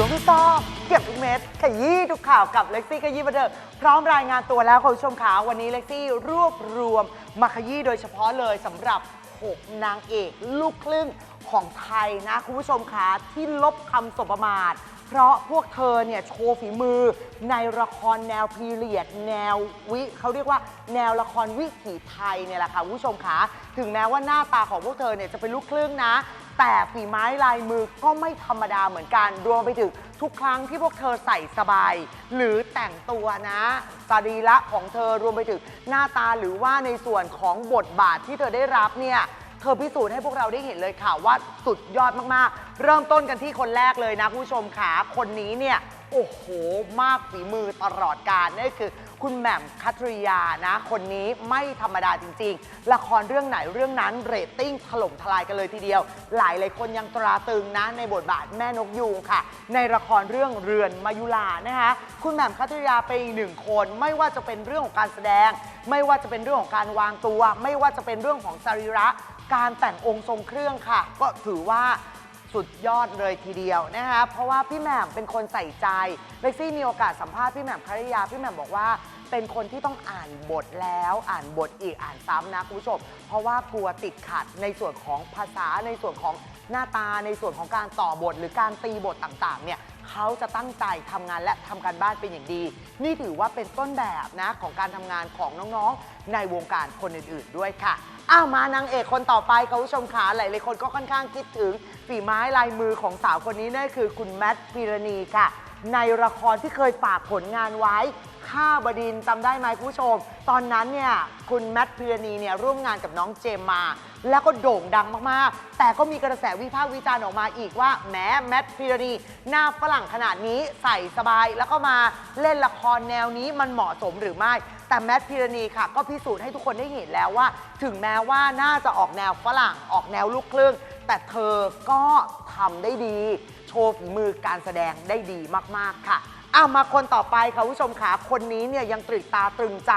ล้วงทุกซอกเก็บทุกเม็ดขยี้ทุกข่าวกับเล็กซี่ขยี้บันเทิงพร้อมรายงานตัวแล้วคุณผู้ชมขาวันนี้เล็กซี่รวบรวมมาขยี้โดยเฉพาะเลยสำหรับ6นางเอกลูกครึ่งของไทยนะคุณผู้ชมขาที่ลบคำสบประมาท เพราะพวกเธอเนี่ยโชว์ฝีมือ ในละครแนวพีเรียด แนววิเขาเรียกว่าแนวละครวิถีไทยเนี่ยแหละค่ะคุณผู้ชมขาถึงแม้ว่าหน้าตาของพวกเธอเนี่ยจะเป็นลูกครึ่งนะ แต่ฝีไม้ลายมือก็ไม่ธรรมดาเหมือนกัน รวมไปถึงทุกครั้งที่พวกเธอใส่สบาย หรือแต่งตัวนะสรีระของเธอรวมไปถึงหน้าตาหรือว่าในส่วนของบทบาทที่เธอได้รับเนี่ยเธอพิสูจน์ให้พวกเราได้เห็นเลยค่ะว่าสุดยอดมากๆ เริ่มต้นกันที่คนแรกเลยนะคุณผู้ชมขาคนนี้เนี่ยโอ้โหมากฝีมือตลอดการนั่นคือ คุณแหม่มคัตริยานะ คนนี้ไม่ธรรมดาจริง ๆ ละครเรื่องไหนเรื่องนั้นเรตติ้งถล่มทลายกันเลยทีเดียว หลายหลายคนยังตราตึงนะในบทบาทแม่นกยูงค่ะ ในละครเรื่องเรือนมายุลานะคะคุณแหม่มคัตริยาเป็นอีกหนึ่งคน ไม่ว่าจะเป็นเรื่องของการแสดง ไม่ว่าจะเป็นเรื่องของการวางตัว ไม่ว่าจะเป็นเรื่องของสรีระ การแต่งองค์ทรงเครื่องค่ะ ก็ถือว่า สุดยอดเลยทีเดียวนะคะเพราะว่าพี่แหม่มเป็นคนใส่ใจเล็กซี่มีโอกาสสัมภาษณ์พี่แหม่มคาริยาพี่แหม่มบอกว่า เป็นคนที่ต้องอ่านบทแล้ว อ่านบทอีกอ่านซ้ำนะคุณผู้ชมเพราะว่ากลัวติดขัดในส่วนของภาษาในส่วนของหน้าตาในส่วนของการต่อบทหรือการตีบทต่างๆเนี่ย เขาจะตั้งใจทำงานและทำการบ้านเป็นอย่างดี นี่ถือว่าเป็นต้นแบบนะของการทำงานของน้องๆ ในวงการคนอื่นๆด้วยค่ะ อ้าวมานางเอกคนต่อไปคุณผู้ชมขาหลายๆคนก็ค่อนข้างคิดถึงฝีไม้ลายมือของสาวคนนี้นั่นคือคุณแมทพิรณีค่ะ ในละครที่เคยฝากผลงานไว้ ข้าบดินทร์จำได้ไหมคุณผู้ชม ตอนนั้นเนี่ยคุณแมทพิรณีเนี่ยร่วมงานกับน้องเจมมา แล้วก็โด่งดังมากๆ แต่ก็มีกระแสวิพากษ์วิจารณ์ออกมาอีกว่าแหมแมทพิรณีหน้าฝรั่งขนาดนี้ใส่สบายแล้วก็มาเล่นละครแนวนี้มันเหมาะสมหรือไม่ แต่แมทพิรณีค่ะ ก็พิสูจน์ให้ทุกคนได้เห็นแล้วว่า ถึงแม้ว่าน่าจะออกแนวฝรั่งออกแนวลูกครึ่ง แต่เธอก็ทำได้ดี โชว์ฝีมือการแสดงได้ดีมากๆค่ะ อามาคนต่อไปค่ะคุณผู้ชมขาคนนี้เนี่ยยังตรึกตาตรึงใจ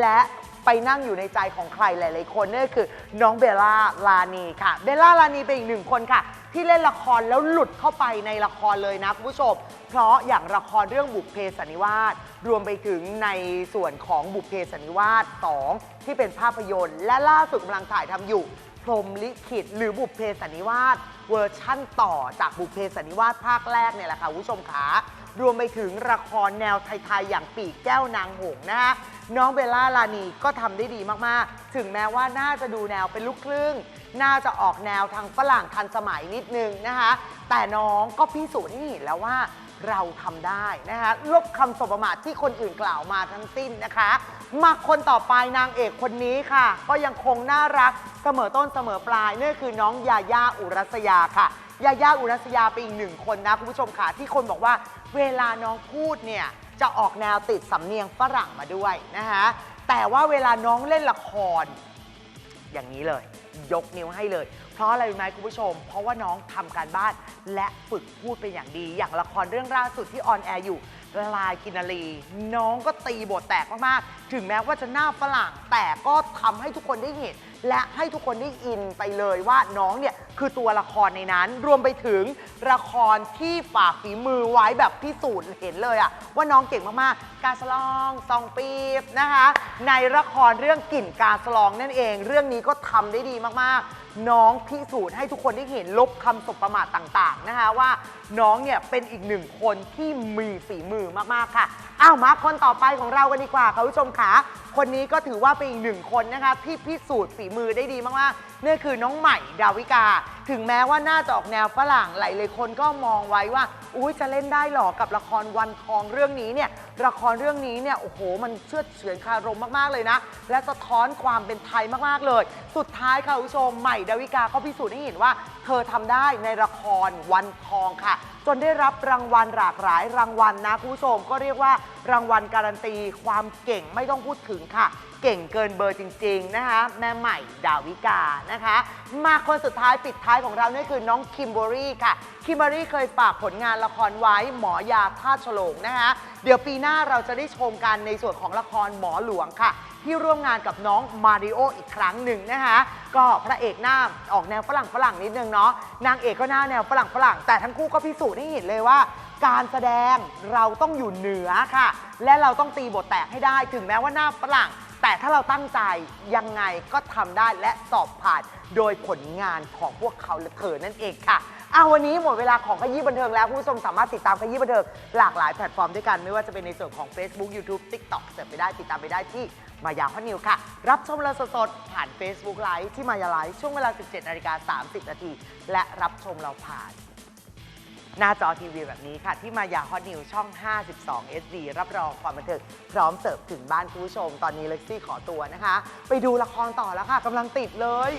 และไปนั่งอยู่ในใจของใครหลาย ๆ คนนั่นก็คือน้องเบลล่าลานีค่ะ เบลล่าลานีเป็นอีกหนึ่งคนค่ะ ที่เล่นละครแล้วหลุดเข้าไปในละครเลยนะคุณผู้ชม เพราะอย่างละครเรื่องบุพเพสันนิวาสรวมไปถึงในส่วนของบุพเพสันนิวาส 2 ที่เป็นภาพยนตร์ และล่าสุดกำลังถ่ายทำอยู่พรมลิขิตหรือบุพเพสันนิวาสเวอร์ชั่นต่อจากบุพเพสันนิวาสภาคแรกเนี่ยแหละค่ะคุณผู้ชมขา รวมไปถึงละครแนวไทย ๆ อย่างปีกแก้วนางหงส์นะคะน้องเบลล่าลานีก็ทำได้ดีมากๆ ถึงแม้ว่าน่าจะดูแนวเป็นลูกครึ่ง น่าจะออกแนวทางฝรั่งทันสมัยนิดนึงนะคะ แต่น้องก็พิสูจน์ให้เห็นแล้วว่า เราทำได้นะคะลบคำสบประมาทที่คนอื่นกล่าวมาทั้งสิ้นนะคะ มาคนต่อไปนางเอกคนนี้ค่ะ ก็ยังคงน่ารักเสมอต้นเสมอปลายนั่นคือน้องยาย่าอุรัสยาค่ะยาย่าอุรัสยาเป็นอีกหนึ่งคนนะคุณผู้ชมค่ะที่คนบอกว่า เวลาน้องพูดเนี่ยจะออกแนวติดสำเนียงฝรั่งมาด้วยนะคะแต่ว่าเวลาน้องเล่นละคร อย่างนี้เลย ยกนิ้วให้เลยเพราะอะไรรู้ไหมคุณผู้ชม เพราะว่าน้องทำการบ้านและฝึกพูดเป็นอย่างดี อย่างละครเรื่องล่าสุดที่ออนแอร์อยู่ละลายกินนารีน้องก็ตีบทแตกมากๆ ถึงแม้ว่าจะหน้าฝรั่งแต่ก็ทำให้ทุกคนได้เห็น และให้ทุกคนได้อินไปเลยว่าน้องเนี่ยคือตัวละครในนั้น รวมไปถึงละครที่ฝากฝีมือไว้แบบพิสูจน์เห็นเลยอะว่าน้องเก่งมากๆ การสลองซองปีบนะคะ ในละครเรื่องกลิ่นกาสลองนั่นเอง เรื่องนี้ก็ทำได้ดีมากๆ น้องพิสูจน์ให้ทุกคนได้เห็นลบคำสบประมาทต่างๆนะคะว่าน้องเนี่ยเป็นอีกหนึ่งคนที่มีฝีมือมากๆค่ะอ้าวมาคนต่อไปของเรากันดีกว่าค่ะคุณผู้ชมขาคนนี้ก็ถือว่าเป็นอีกหนึ่งคนนะคะที่พิสูจน์ฝีมือได้ดีมากๆนี่คือน้องใหม่ดาวิกา ถึงแม้ว่าน่าจะออกแนวฝรั่งหลายๆคนก็มองไว้ว่า อุ้ยจะเล่นได้หรอกับละครวันทองเรื่องนี้เนี่ยละครเรื่องนี้เนี่ยโอ้โห มันเชื่อดเฉือนคารมมากๆเลยนะ และสะท้อนความเป็นไทยมากๆเลย สุดท้ายค่ะคุณผู้ชมใหม่ดาวิกาก็พิสูจน์ให้เห็นว่า เธอทำได้ในละครวันทองค่ะ จนได้รับรางวัลหลากหลายรางวัลนะคุณผู้ชมก็เรียกว่ารางวัลการันตี ความเก่งไม่ต้องพูดถึงค่ะ เก่งเกินเบอร์จริง ๆ นะคะ แม่ใหม่ดาวิกานะคะ มาคนสุดท้ายปิดท้ายของเรานี่คือน้องคิมเบอรี่ค่ะคิมเบอรี่เคยฝากผลงานละครไว้หมอยาท่าฉลงนะคะ เดี๋ยวปีหน้าเราจะได้ชมกันในส่วนของละครหมอหลวงค่ะ ที่ร่วมงานกับน้องมาริโออีกครั้งหนึ่งนะคะก็พระเอกหน้าออกแนวฝรั่งฝรั่งนิดนึงเนาะนางเอกก็หน้าแนวฝรั่งฝรั่งแต่ทั้งคู่ก็พิสูจน์ให้เห็นเลยว่า การแสดงเราต้องอยู่เหนือค่ะ และเราต้องตีบทแตกให้ได้ ถึงแม้ว่าหน้าฝรั่ง แต่ถ้าเราตั้งใจยังไงก็ทำได้และสอบผ่านโดยผลงานของพวกเขาและเธอนั่นเองค่ะเอาวันนี้หมดเวลาของขยี้บันเทิงแล้วคุณผู้ชมสามารถติดตามขยี้บันเทิงหลากหลายแพลตฟอร์มด้วยกัน ไม่ว่าจะเป็นในส่วนของ Facebook YouTube TikTok เสิร์ฟไปได้ติดตามไปได้ที่มายาฮอนิวค่ะ รับชมเราสดๆผ่าน Facebook Live ที่มายาไลฟ์ช่วงเวลา 17นาฬิกา30นาทีและรับชมเราผ่าน หน้าจอทีวีแบบนี้ค่ะ ที่มายาฮอตนิวช่อง 52 SD รับรองความบันเทิงพร้อมเสิร์ฟถึงบ้านคุณผู้ชม ตอนนี้เล็กซี่ขอตัวนะคะ ไปดูละครต่อแล้วค่ะกำลังติดเลย